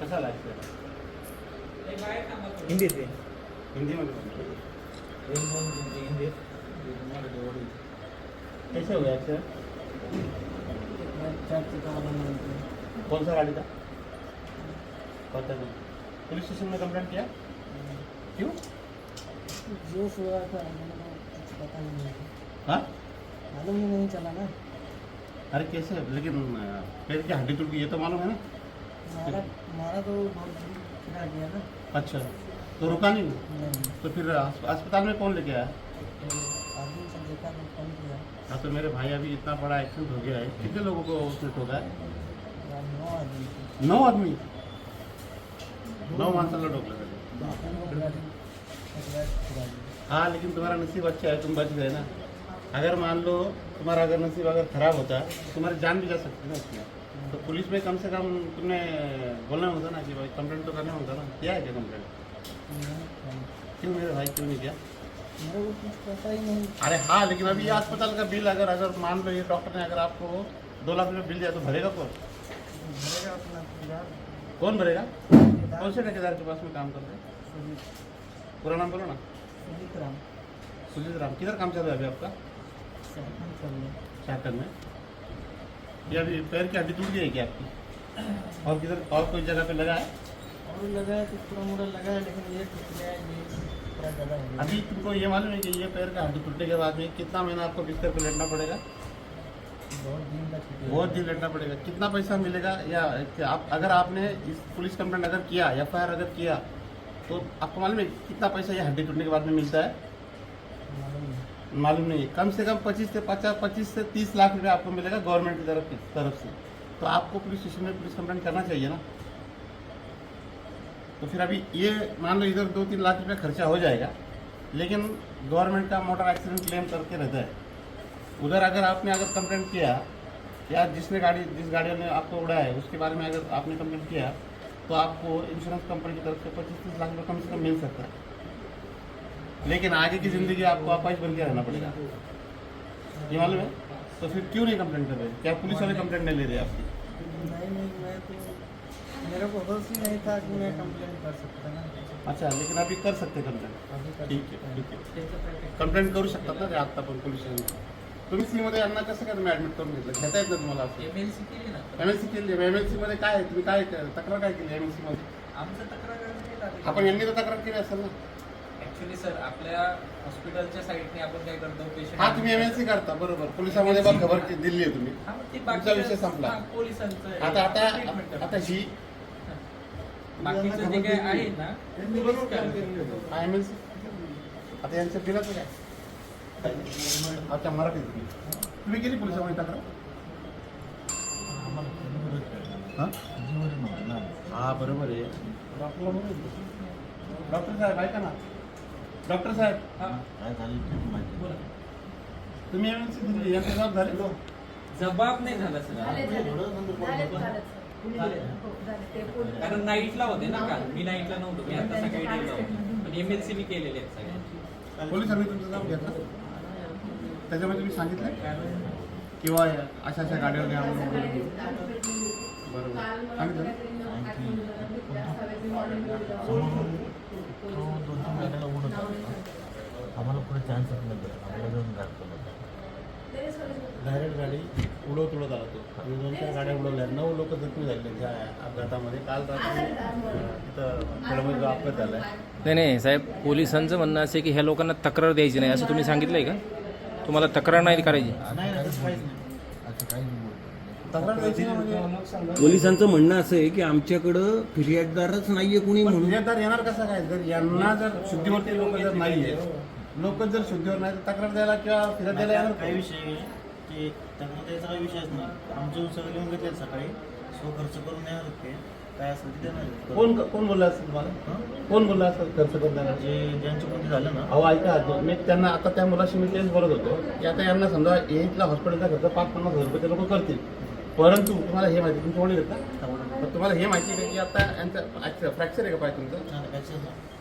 कसा लागतं हिंदीत आहे. हिंदीमध्ये. हिंदीत कैसे हुआ एक्सीडेंट कौन सा गाड़ी था पता नहीं पुलिस स्टेशन में कंप्लेंट किया? क्यों जो हुआ था मैंने कुछ पता नहीं है हाँ? मालूम ही नहीं चला ना. अरे कैसे लेकिन पैर की हड्डी टूट गई ये तो मालूम है ना? मारा तो गिरा गया ना। अच्छा तो रुका नहीं नहीं तो फिर अस्पताल में कौन लेके आया? तो तो हाँ तो मेरे भाई अभी इतना बड़ा एक्सीडेंट हो गया है कितने लोगों को उसने ठोका है नौ आदमी नौ गाड़ी गिरा दिया हाँ लेकिन तुम्हारा नसीब अच्छा है तुम बच गए ना। अगर मान लो तुम्हारा अगर नसीब अगर खराब होता है तो तुम्हारी जान भी जा सकती है ना उसमें। तो पुलिस में कम से कम तुमने बोलना होता ना कि भाई कंप्लेंट तो करना होता ना। किया है क्या कंप्लेंट नहीं, क्यों मेरे भाई क्यों नहीं किया? मेरे को कुछ पता ही नहीं। अरे हाँ लेकिन अभी अस्पताल का बिल अगर अगर मान लो ये डॉक्टर ने अगर आपको दो लाख रुपये बिल दिया तो भरेगा कौन? कौन भरेगा? कौन से ठेकेदार के पास में काम कर रहे पूरा नाम बोलो ना। सुजीत राम। सुजीत राम। किधर काम चल रहा है अभी आपका? शाकर में ये अभी पैर की हड्डी टूट गई है क्या आपकी? और किधर और कोई जगह पे लगा है? और लगा है तो थोड़ा मोड़ा लगा है लेकिन ये टूट गया ये पूरा ज़्यादा अभी तुमको ये मालूम है कि ये पैर का हड्डी टूटने के बाद में कितना महीना आपको बिस्तर पे लेटना पड़ेगा? बहुत दिन का बहुत दिन लेटना पड़ेगा। कितना पैसा मिलेगा? या आप अगर आपने इस पुलिस कंप्लेंट अगर किया एफआईआर अगर किया तो आपको मालूम है कितना पैसा ये हड्डी टूटने के बाद में मिलता है? मालूम नहीं कम से कम पच्चीस से पचास, पच्चीस से तीस लाख रुपए आपको मिलेगा गवर्नमेंट की तरफ़ तरफ़ से। तो आपको पुलिस स्टेशन में पुलिस कंप्लेंट करना चाहिए ना। तो फिर अभी ये मान लो इधर दो तीन लाख रुपए खर्चा हो जाएगा, लेकिन गवर्नमेंट का मोटर एक्सीडेंट क्लेम करके रहता है। उधर अगर आपने अगर कंप्लेंट किया, या जिसने गाड़ी, जिस गाड़ी ने आपको उड़ाया है, उसके बारे में अगर आपने कंप्लेंट किया तो आपको इंश्योरेंस कंपनी की तरफ़ से पच्चीस तीस लाख रुपये कम से कम मिल सकता है। लेकिन आगे की ज़िंदगी आपको अपाइज बन के रहना पड़ेगा। ये मालूम है? तो फिर क्यों नहीं कंप्लेंट कर रहे? क्या पुलिस वाले कंप्लेंट नहीं ले रहे आपकी? नहीं नहीं मैं तो मेरे को होश ही नहीं था कि मैं कंप्लेंट कर सकता ना। अच्छा लेकिन अभी कर सकते कंप्लेंट अभी ठीक सकता है। ठीक आहे कंप्लेंट करू शकतात ना ते आत्ता पण पोलीस स्टेशन तुम्ही सी मध्ये यांना कसं काय तुम्ही ऍडमिट करून घेतलं घेता येत ना। तुम्हाला असं एम एल सी केली ना केली मध्ये काय तुम्ही काय तक्रार काय केली मध्ये आमचं तक्रार आपण यांनी तर तक्रार केली असेल ना। ऍक्च्युली सर आपल्या हॉस्पिटलच्या साईडने आपण काय करतो पेशंट हा तुम्ही एमएलसी करता बरोबर. पोलिसांमध्ये पण खबर दिली आहे तुम्ही. हा, मग ते तुमचा बाकीचं- विषय संपला. हा, पोलिसांचं. आता treatment आता करतो. आता ही बाकीचं जे काय आहे ना एमएलसी आता यांचं काय अच्छा मराठीत तुम्ही. केली पोलिसांमध्ये तक्रार हा? हा बरोबर आहे. डॉक्टरला बोलू डॉक्टर साहेब ऐका ना. डॉक्टर साहेब हा, बोला. तुम्ही एमएलसी दिली यांचे जबाब झाले? जबाब नाही झाला सर. झाले झाले. झाले झाले. झाले हो, झाले. ते कारण नाईटला होते ना काल. मी नाईटला नव्हतो मी आता सकाळी डेला होतो. पण एम एल सी मी केलेले आहेत सगळे पोलिसांनी तुमचं जबाब घेतला? त्याच्यामध्ये तुम्ही सांगितलं? किंवा अशा अशा गाड्या वगैरे. बरोबर. सांगितलं? ना? आम्हाला पुढे चान्सच नाही भेटत आम्हाला जाऊन गाडतो डायरेक्ट गाडी उडवत उडवत आला तो. दोन चार गाड्या उडवल्या. नऊ लोक जखमी झाले त्या अपघातामध्ये. काल रात्री तिथं खेळमध्ये अपघात झाला नाही नाही साहेब पोलिसांचं म्हणणं असं आहे की ह्या लोकांना तक्रार द्यायची नाही. असं तुम्ही सांगितलंय का? तुम्हाला तक्रार नाही करायची. नाही काहीच नाही. असं तक्रार द्यायची म्हणजे? पोलिसांचं म्हणणं असं आहे की आमच्याकडं फिर्याददारच नाहीये कुणी पण म्हणून येणार कसा काय? जर यांना जर शुद्धीवरती लोक जर नाहीये लोक जर शुद्धीवर नाही तर तक्रार द्यायला किंवा फिर्याद द्यायला येणार काही विषय आहे की त्यांना त्याचा काही विषयच नाही. आमचे सगळे लिहून घेतले सकाळी. सो खर्च करून येणार होते काय असेल ते देणार कोण कोण बोलला असेल तुम्हाला? कोण बोलला असेल खर्च करताना जे ज्यांचे कोणते झालं ना. अहो ऐका मी त्यांना आता त्या मुलाशी मी तेच बोलत होतो की आता यांना समजा हे इथला हॉस्पिटलचा खर्च पाच पन्नास हजार रुपये ते लोक करतील. परंतु तुम्हाला हे माहिती तुमचे वडील आहेत तर तुम्हाला हे माहिती आहे का आता यांचं फ्रॅक्चर आहे का पाय तुमचं?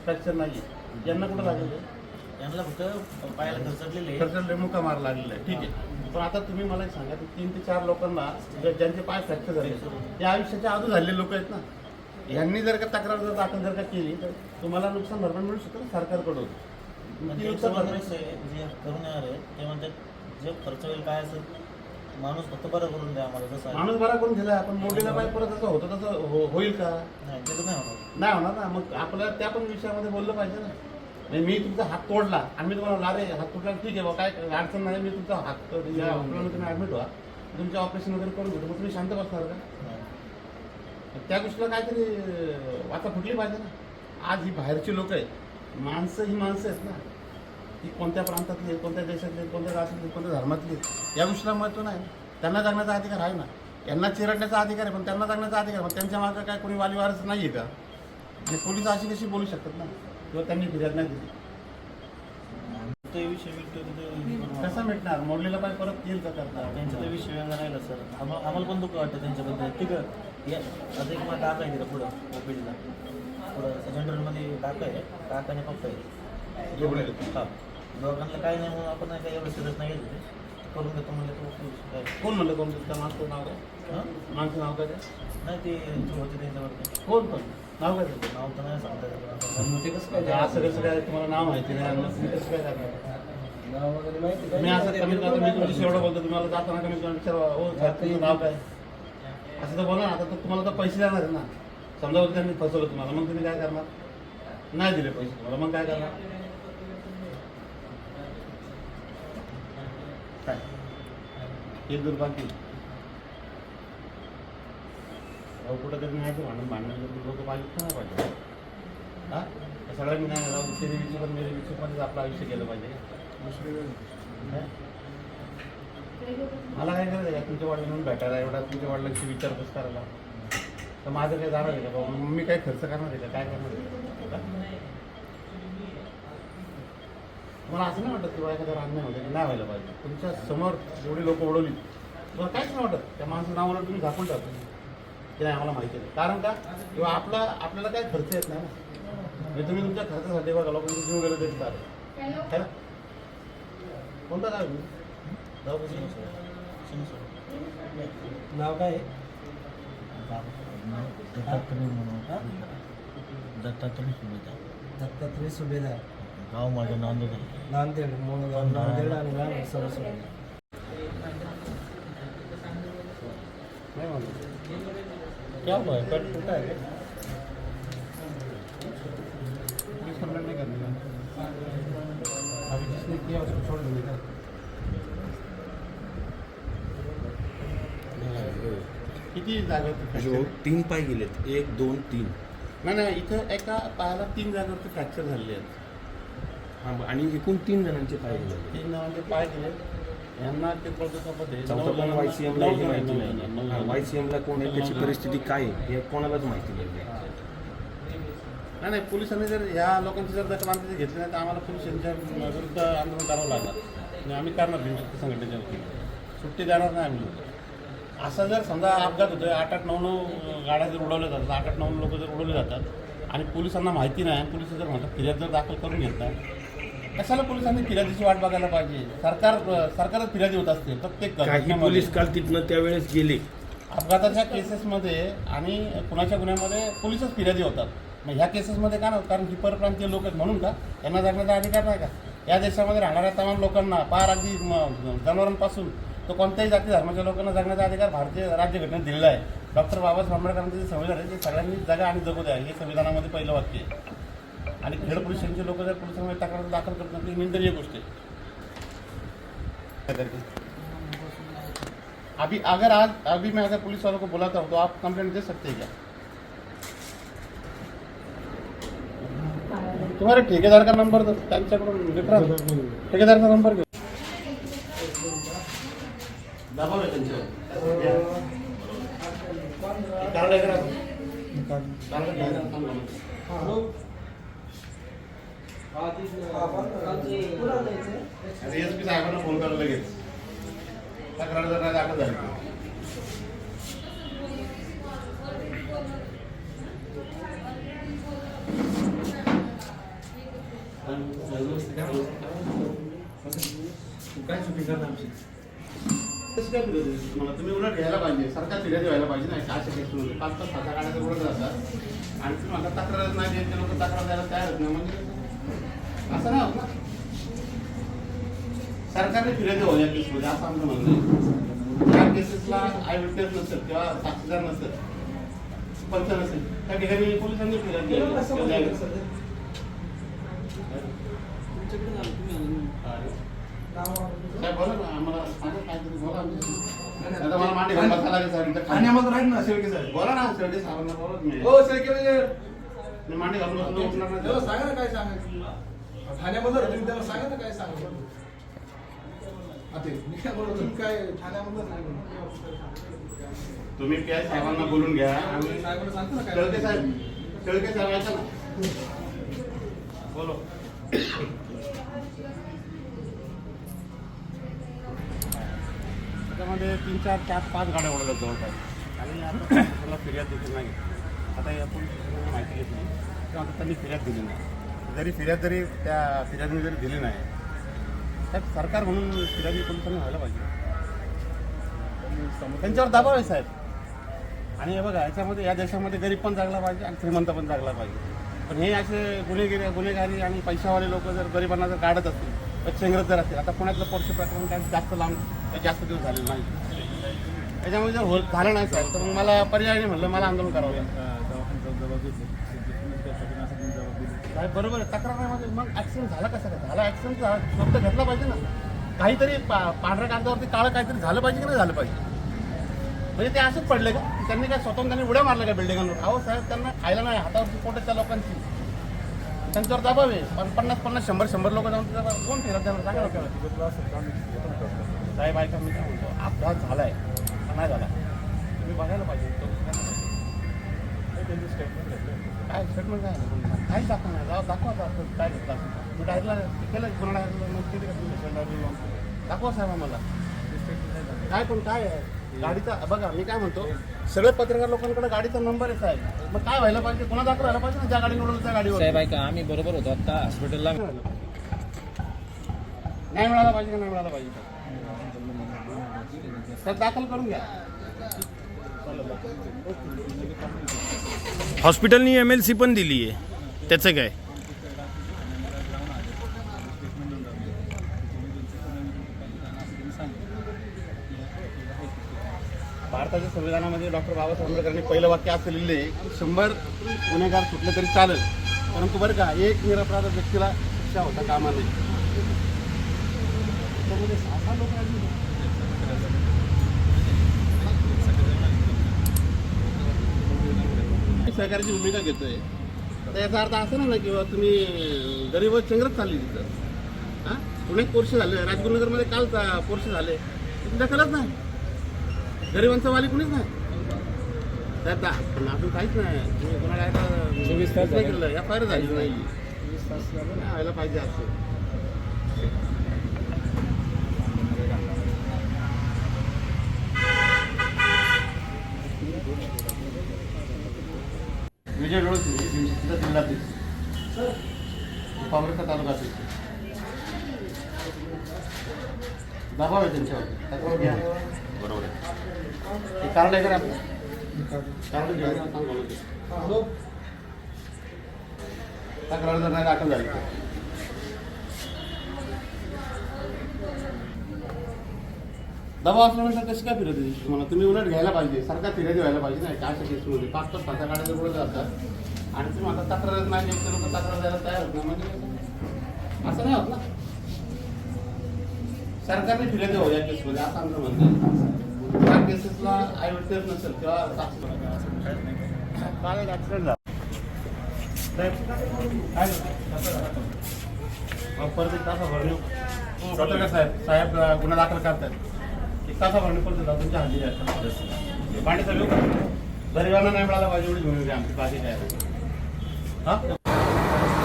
फ्रॅक्चर नाही. यांना कुठं लागलेलं आहे यांना फक्त पायाला घसरलेले आहे. खर्च मुका मार लागलेला आहे. ठीक आहे. पण आता तुम्ही मला एक सांगा की तीन ते चार लोकांना ज्या- ज्यांचे पाय फ्रॅक्चर झाले ते आयुष्याच्या आधू झालेले लोक आहेत ना? यांनी जर का तक्रार जर दाखल जर का केली तर तुम्हाला नुकसान भरपाई मिळू शकतं ना? सरकारकडून. नुकसान भरपाई असं जे करून येणार आहे ते म्हणतात जे खर्च होईल काय असेल माणूस फक्त बरं करून द्या आम्हाला जसं आहे. माणूस बरा करून दिला आपण मोठीला पाय परत जसं होतं तसं हो- होईल का? नाही ते तर नाही होणार. नाही होणार ना? मग आपल्याला त्या पण विषयामध्ये बोललं पाहिजे ना. म्हणजे मी तुमचा हात तोडला. आणि मी तुम्हाला अरे हात तोडला ठीक आहे काय अडचण नाही मी तुमचा हात या हॉस्पिटलमध्ये तुम्ही ॲडमिट व्हा. तुमचे ऑपरेशन वगैरे करून घेतो मग तुम्ही शांत बसणार का. नाही. त्या गोष्टीला काहीतरी वाचा फुटली पाहिजे ना. आज ही बाहेरची लोक आहेत माणसं ही माणसं आहेत ना. ती कोणत्या प्रांतातली आहेत, कोणत्या देशातली आहेत, कोणत्या राष्ट्रातली कोणत्या धर्मातली आहेत. या गोष्टीला महत्त्व नाही. त्यांना जगण्याचा अधिकार आहे ना. यांना चिरडण्याचा अधिकार आहे पण त्यांना जगण्याचा अधिकार आहे. पण त्यांच्या मागं काय कोणी वालीवारच नाही आहे का? आणि पोलीस अशी कशी बोलू शकतात ना? किंवा त्यांनी फिर्याद नाही दिली. तो विषय मिटतो कसा नका. मिटणार? मोडलेला पाय परत येईल का करता? त्यांचा तो विषय वेगळा राहिला सर. आम्हाला आम्हाला पण दुःख वाटतं त्यांच्याबद्दल. ठीक आहे या आता एक मला काका आहे तिथं पुढं ओपीडीला. पुढं जनरलमध्ये काका आहे. काकाने पप्पा आहे. हा. दोघांना काही नाही म्हणून आपण काही एवढं सिरियस नाही घेतलं करून घेतो म्हणलं तो काय? कोण म्हणलं कोण त्या माणसाचं नाव काय? हां? माणसं नाव काय ते? नाही ते जे होते त्यांच्यावरती. कोण पण? नाव काय त्याचं? नाव तर नाही सांगता येत. म्हणजे असं कसं काय तुम्हाला नाव माहिती नाही. आणि मग तुम्ही कसं काय करणार? नाव वगैरे माहिती का? मी असं कमीत कमी मी तुमच्याशी एवढं बोलतो तुम्हाला जाताना कमीत कमी हो साहेब तुमचं नाव काय? असं तर बोला ना आता तर तुम्हाला तर पैसे देणार आहे ना. समजा त्यांनी फसवलं तुम्हाला. मग तुम्ही काय करणार? नाही दिले पैसे तुम्हाला. मग काय करणार? काय? हे दुर्भाग्य अहो कुठं तरी नाही ते भांडण भांडण लोक पाहिजे नाही पाहिजे? हा? सगळ्यांनी नाही राहू? तेरे विषय पण मेरे विषय पण आपलं आयुष्य केलं पाहिजे. मला काय करायचं आहे? का तुमच्या वडिलांना भेटायला एवढा तुमच्या वडिलांची विचारपूस करायला. तर माझं काय जाणार आहे का? बाबा मग मी काय खर्च करणार आहे का? काय करणार आहे? का? तुम्हाला असं नाही वाटत किंवा एखाद्या अन्याय होते नाही व्हायला पाहिजे तुमच्यासमोर जेवढी लोक ओढवली तुम्हाला काहीच नाही वाटत त्या माणसाचं नावाला तुम्ही झाकून टाकतो की नाही आम्हाला माहिती नाही कारण का किंवा आपला आपल्याला काय खर्च येत नाही ना म्हणजे तुम्ही तुमच्या खर्चासाठी बघा लोकांचे जीव गेले तरी चालेल है ना? कोणता आहे तुम्ही? का. नाव काय आहे? दत्तात्रय म्हणून दत्तात्रय सुविधा दत्तात्रय सुभेदार गाव माझं नांदेड आहे नांदेड मूळ गाव नांदेड आणि गाव सरस्वती नहीं क्या हुआ? है पेट फूटा है क्या? पुलिस कंप्लेंट नहीं करनी है अभी जिसने किया उसको छोड़ देने का किती जागेवरती जो फ्रॅक्चर तीन पाय गेलेत एक दोन तीन। नाही नाही इथं एका पायाला तीन जागेवरती फ्रॅक्चर झालेले आहेत. हा आणि एकूण तीन जणांचे पाय गेले. तीन जणांचे पाय गेले. यांना ते प्रदूषणामध्ये चौथा पण वायसीएमला याची माहिती नाही. वायसीएमला कोण आहे? त्याची परिस्थिती काय आहे? हे कोणालाच माहिती नाही. नाही नाही पोलिसांनी जर ह्या लोकांची जर दखल घेतली नाही तर आम्हाला पोलीस यांच्या विरुद्ध आंदोलन करावं लागणार. आणि आम्ही करणार भीमशक्ती संघटनेच्या वतीने. सुट्टी देणार नाही आम्ही असा जर समजा अपघात होतोय आठ आठ नऊ नऊ गाड्या जर उडवल्या जातात आठ आठ नऊ लोक जर उडवले जातात आणि पोलिसांना माहिती नाही पोलीस जर म्हणतात फिर्याद जर दाखल करून घेत नाही कशाला पोलिसांनी फिर्यादीची वाट बघायला पाहिजे? सरकार सरकारच फिर्यादी होत असते प्रत्येक काही घटनेमध्ये. पोलीस काल तिथनं त्यावेळेस गेले. अपघाताच्या केसेसमध्ये आणि कुणाच्या गुन्ह्यामध्ये पोलीसच फिर्यादी होतात. मग ह्या केसेसमध्ये का नव्हतं? कारण ही परप्रांतीय लोक आहेत म्हणून का? यांना जगण्याचा अधिकार नाही का? या देशामध्ये राहणाऱ्या तमाम लोकांना पार अगदी म- जनावरांपासून तो कोणत्याही जाती धर्माच्या लोकांना जगण्याचा अधिकार भारतीय राज्यघटनेत दिलेला आहे. डॉक्टर बाबासाहेब आंबेडकरांचं जे संविधान आहे ते सगळ्यांनी जगा आणि जगू द्या. हे संविधानामध्ये पहिलं वाक्य आहे. आणि खेड पोलीस स्टेशनचे लोक जर पोलिसांमध्ये तक्रार दाखल करत नाही ती निंदनीय गोष्ट आहे. करते? अभी अगर आज अभी मैं अगर पुलिस वालों को बुलाता हूँ तो आप कंप्लेंट दे सकते हैं क्या? तुम्हारे ठेकेदार का नंबर दो त्यांच्याकडून रेफरन्स ठेकेदारचा नंबर घेऊ त्यांच्यावर आहे का? एस पी साहेबांना फोन करा लगेच. तक्रार जर नाही दाखल झाली. तर. तसं काय फिरत आहे? तुम्हाला? तुम्ही उलट घ्यायला पाहिजे. सरकार फिर्यादी व्हायला पाहिजे नाही. काय शक्य पाच पाच सात गाड्या उलट जातात. आणि तुम्ही म्हणता तक्रारच नाही देत ते लोक तक्रार द्यायला तयार होत नाही म्हणजे असं ना. सरकारने फिर्यादी हो या केसमध्ये असं आमचं म्हणणं आहे. या केसेसला आय विटनेस नसेल किंवा साक्षीदार नसेल पंच नसेल त्या ठिकाणी पोलिसांनी फिर्यादी बोला ना आम्हाला सांगा काहीतरी बोला आमच्याशी. आता मला मांडी बसायला लागेल साहेब खाली. ना शेवटी साहेब. बोला ना शेवटी साहेबांना बोला तुम्ही हो सेक्रेटरी मी मांडी घालून उठणार नाही. त्याला सांगा ना काय सांगायचं. ठाण्यामध्ये तुम्ही त्याला सांगा ना काय सांगायचं. आता मी काय बोलतो तुम्ही काय ठाण्यामध्ये नाही बोलत. तुम्ही साहेबांना बोलून घ्या. साहेबांना सांगतो ना काय साहेब शेळके साहेब ऐका ना? बोलो. त्याच्यामध्ये तीन चार चार पाच गाड्या ओढल्या जवळपास. आणि आता फिर्याद देखील नाही. आता या पोलीस स्टेशनला किंवा आता त्यांनी फिर्याद दिली नाही. जरी फिर्याद जरी त्या फिर्यादीने जरी दिली नाही तर सरकार म्हणून फिर्यादी पोलिसांनी व्हायला पाहिजे. त्यांच्यावर दाबाव आहे साहेब. आणि हे बघा याच्यामध्ये या देशामध्ये गरीब पण जागला पाहिजे आणि श्रीमंत पण जागला पाहिजे. पण हे असे गुन्हेगिरी गुन्हेगारी आणि पैशावाले लोक जर गरिबांना जर काढत असतील तर चेंगरत जर असतील. आता पुण्यातलं पोरशे प्रकरण काय जास्त लांब जास्त दिवस झालेलं नाही. त्याच्यामुळे जर हो झालं नाही साहेब तर मग मला पर्याय नाही म्हणलं मला आंदोलन करावं लागतं साहेब बरोबर आहे. तक्रारमध्ये म्हणजे मग ऍक्सिडेंट झाला कसा काय? झाला ऍक्सिडेंट शब्द घेतला पाहिजे ना. काहीतरी पा पांढऱ्या कागदावरती काळं काहीतरी झालं पाहिजे की नाही झालं पाहिजे? म्हणजे ते असंच पडले का? त्यांनी काय स्वतःहून त्यांनी उड्या मारल्या का बिल्डिंगांवर अहो साहेब त्यांना खायला नाही हातावरती पोट त्या लोकांची. त्यांच्यावर दबाव आहे. पण पन्नास पन्नास शंभर शंभर लोक जाऊन त्याचा कोण फिरत त्यांना सांगा ना साहेब ऐका मी काय म्हणतो अपघात झाला आहे नाही झाला. तुम्ही बघायला पाहिजे. चौकशी पाहिजे. काय स्टेटमेंट काय आहे? काहीच दाखवा नाही. जाऊ दाखवा दाखवा काय घेतलं. मी डायरीला केलं गुन्हा डायरीला मग किती? दाखवा साहेब आम्हाला. काय पण काय आहे. गाडीचा बघा मी काय म्हणतो सगळे पत्रकार लोकांकडे गाडीचा नंबर आहे साहेब. मग काय व्हायला पाहिजे? कोणा दाखल व्हायला पाहिजे ना ज्या गाडी निवडलं त्या गाडीवर? साहेब ऐका आम्ही बरोबर होतो. आता हॉस्पिटलला नाही मिळाला पाहिजे का नाही मिळाला पाहिजे? तर दाखल करून घ्या. हॉस्पिटलनी एम एल सी पण दिली आहे. त्याचं काय? भारताच्या संविधानामध्ये डॉक्टर बाबासाहेब आंबेडकरांनी पहिलं वाक्य असं लिहिले शंभर गुन्हेगार सुटले तरी चालेल परंतु बरं का एक निरपराध व्यक्तीला शिक्षा होता कामा नये. त्याच्यामध्ये सहा सहा लोक आहेत ना. मी सहकार्याची भूमिका घेतोय. तर याचा अर्थ असा ना किंवा तुम्ही गरीब चंगरत चालली तिथं. हां? पुण्यात पोर्षे झाले. राजगुरुनगरमध्ये काल पोर्षे झाले. तुम्ही दखलच नाही. गरिबांचा वाली कुणीच नाही. त्यात अजून काहीच नाही. तुम्ही कोणाला एफ आय आर झाली. नाही नाही व्हायला पाहिजे असं. विजय डोळसी तिथं जिल्ह्यातील काँग्रेसचा तालुक्यातील दबाव आहे त्यांच्यावर. घ्या. बरोबर आहे. ते कार्ड आहे का आपलं? कार्ड सांग. तक्रार जर नाही दाखल झाली दबाव असल्यानंतर कशी काय फिरत तुम्हाला तुम्ही उलट घ्यायला पाहिजे. सरकार फिर्यादी व्हायला पाहिजे नाही काय केसमध्ये पाच पाच पाच गाड्या जर पुढे जातात. आणि तुम्ही आता तक्रारच नाही देत लोक तक्रार द्यायला तयार होत नाही. म्हणजे? असं नाही होत ना? सरकारने फिर्यादी हो या केसमध्ये असं आमचं म्हणणं आहे. या केसेसला विटनेस नसेल किंवा काल एक झाला? साहेब, काय परत एक तासा डॉक्टर का साहेब साहेब गुन्हा दाखल करतात एक परत तुमच्या चालू का गरिबांना नाही मिळाला पाहिजे एवढी भूमिका आहे आमची बाकी काय नाही. हा?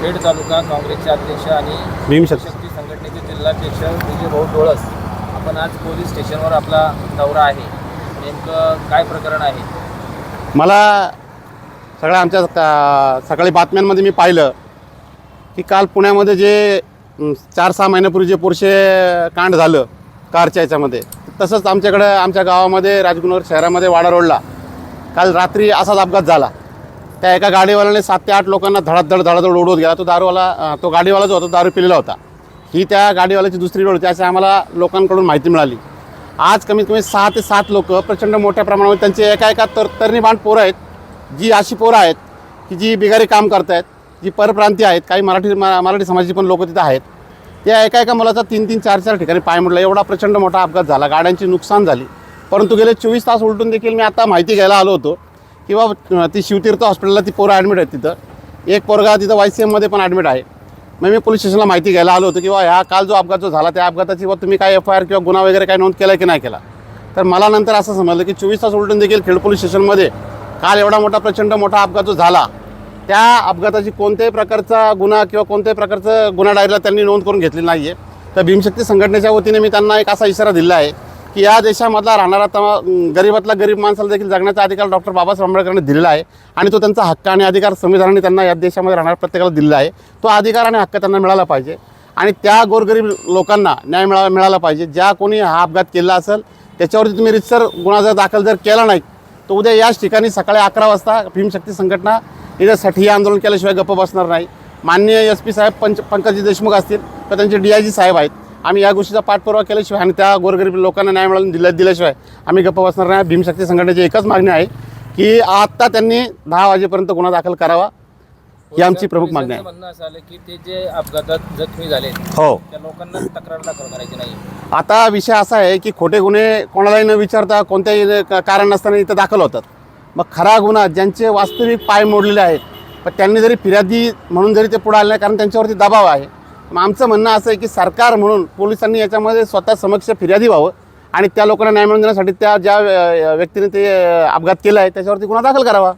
खेड तालुका काँग्रेसचे अध्यक्ष आणि भीमशक्ती शक्ती. संघटनेचे जिल्हाध्यक्ष विजय भाऊ डोळस. आपण आज पोलीस स्टेशनवर आपला दौरा आहे. नेमकं काय प्रकरण आहे? मला सगळ्या आमच्या का- सकाळी बातम्यांमध्ये मी पाहिलं की काल पुण्यामध्ये जे चार सहा महिन्यापूर्वी जे पोरशे कांड झालं कारच्या याच्यामध्ये तसंच आमच्याकडं आमच्या गावामध्ये राजगुनगर शहरामध्ये वाडा रोडला काल रात्री असाच अपघात झाला. त्या एका गाडीवाल्याने सात ते आठ लोकांना धडाधड धडाधड उडवत गेला. तो दारूवाला तो गाडीवाला जो होता दारू पिलेला होता. ही त्या गाडीवाल्याची दुसरी वेळ होती अशी आम्हाला लोकांकडून माहिती मिळाली. आज कमीत कमी सहा ते सात लोक प्रचंड मोठ्या प्रमाणावर त्यांचे एका एका तर तरणीबाण पोरं आहेत जी अशी पोरं आहेत की जी बिगारी काम करत आहेत जी परप्रांती आहेत काही मराठी म- मराठी समाजाची पण लोक तिथं आहेत. त्या एका एका मुलाचा तीन तीन चार चार ठिकाणी पाय मोडला. एवढा प्रचंड मोठा अपघात झाला. गाड्यांची नुकसान झाली. परंतु गेले चोवीस तास उलटून देखील मी आता माहिती घ्यायला आलो होतो की बाबा ती शिवतीर्थ हॉस्पिटलला ती पोरं ॲडमिट आहेत तिथं. एक पोरगा तिथं वाय सी एममध्ये पण ॲडमिट आहे. मग मी पोलीस स्टेशनला माहिती घ्यायला आलो होतो की बा ह्या काल जो अपघात जो झाला त्या अपघाताची बा तुम्ही काय एफ आय आर किंवा गुन्हा वगैरे काय नोंद केला की नाही केला? तर मला नंतर असं समजलं की चोवीस तास उलटून देखील खेड पोलीस स्टेशनमध्ये काल एवढा मोठा प्रचंड मोठा अपघात जो झाला त्या अपघाताची कोणत्याही प्रकारचा गुन्हा किंवा कोणत्याही प्रकारचं गुन्हा डायरीला त्यांनी नोंद करून घेतली नाही आहे तर भीमशक्ती संघटनेच्या वतीने मी त्यांना एक असा इशारा दिला आहे की या देशामधला राहणारा तमा गरीबातला गरीब माणसाला देखील जगण्याचा अधिकार डॉक्टर बाबासाहेब आंबेडकरांनी दिलेला आहे आणि तो त्यांचा हक्क आणि अधिकार संविधानाने त्यांना या देशामध्ये राहणाऱ्या प्रत्येकाला दिलेला आहे. तो अधिकार आणि हक्क त्यांना मिळाला पाहिजे आणि त्या गोरगरीब लोकांना न्याय मिळाला मिळाला पाहिजे. ज्या कोणी हा अपघात केला असेल त्याच्यावरती तुम्ही रितसर गुन्हा जर दाखल जर केला नाही तर उद्या याच ठिकाणी सकाळी अकरा वाजता भीमशक्ती संघटना इथं सठिया आंदोलन केल्याशिवाय गप्प बसणार नाही. माननीय एस पी साहेब पंच पंकजी देशमुख असतील तर त्यांचे डी आय जी साहेब आहेत. आम्ही या गोष्टीचा पाठपुरावा केल्याशिवाय आणि त्या गोरगरीब लोकांना न्याय मिळाला दिल्या दिल्याशिवाय आम्ही गप्प बसणार नाही. भीमशक्ती संघटनेची एकच मागणी आहे की आत्ता त्यांनी दहा वाजेपर्यंत गुन्हा दाखल करावा. ही आमची प्रमुख मागणी आहे. म्हणणं असं आलं की ते जे अपघातात जखमी झाले हो. त्या लोकांना तक्रार दाखल करायची नाही. आता विषय असा आहे की खोटे गुन्हे कोणालाही न विचारता कोणत्याही कारण नसताना इथं दाखल होतात. मग खरा गुन्हा ज्यांचे वास्तविक पाय मोडलेले आहेत पण त्यांनी जरी फिर्यादी म्हणून जरी ते पुढे आले नाही कारण त्यांच्यावरती दबाव आहे. मग आमचं म्हणणं असं आहे की सरकार म्हणून पोलिसांनी याच्यामध्ये स्वतः समक्ष फिर्यादी व्हावं आणि त्या लोकांना न्याय मिळवून देण्यासाठी त्या ज्या व्यक्तीने ते अपघात केला आहे त्याच्यावरती गुन्हा दाखल करावा.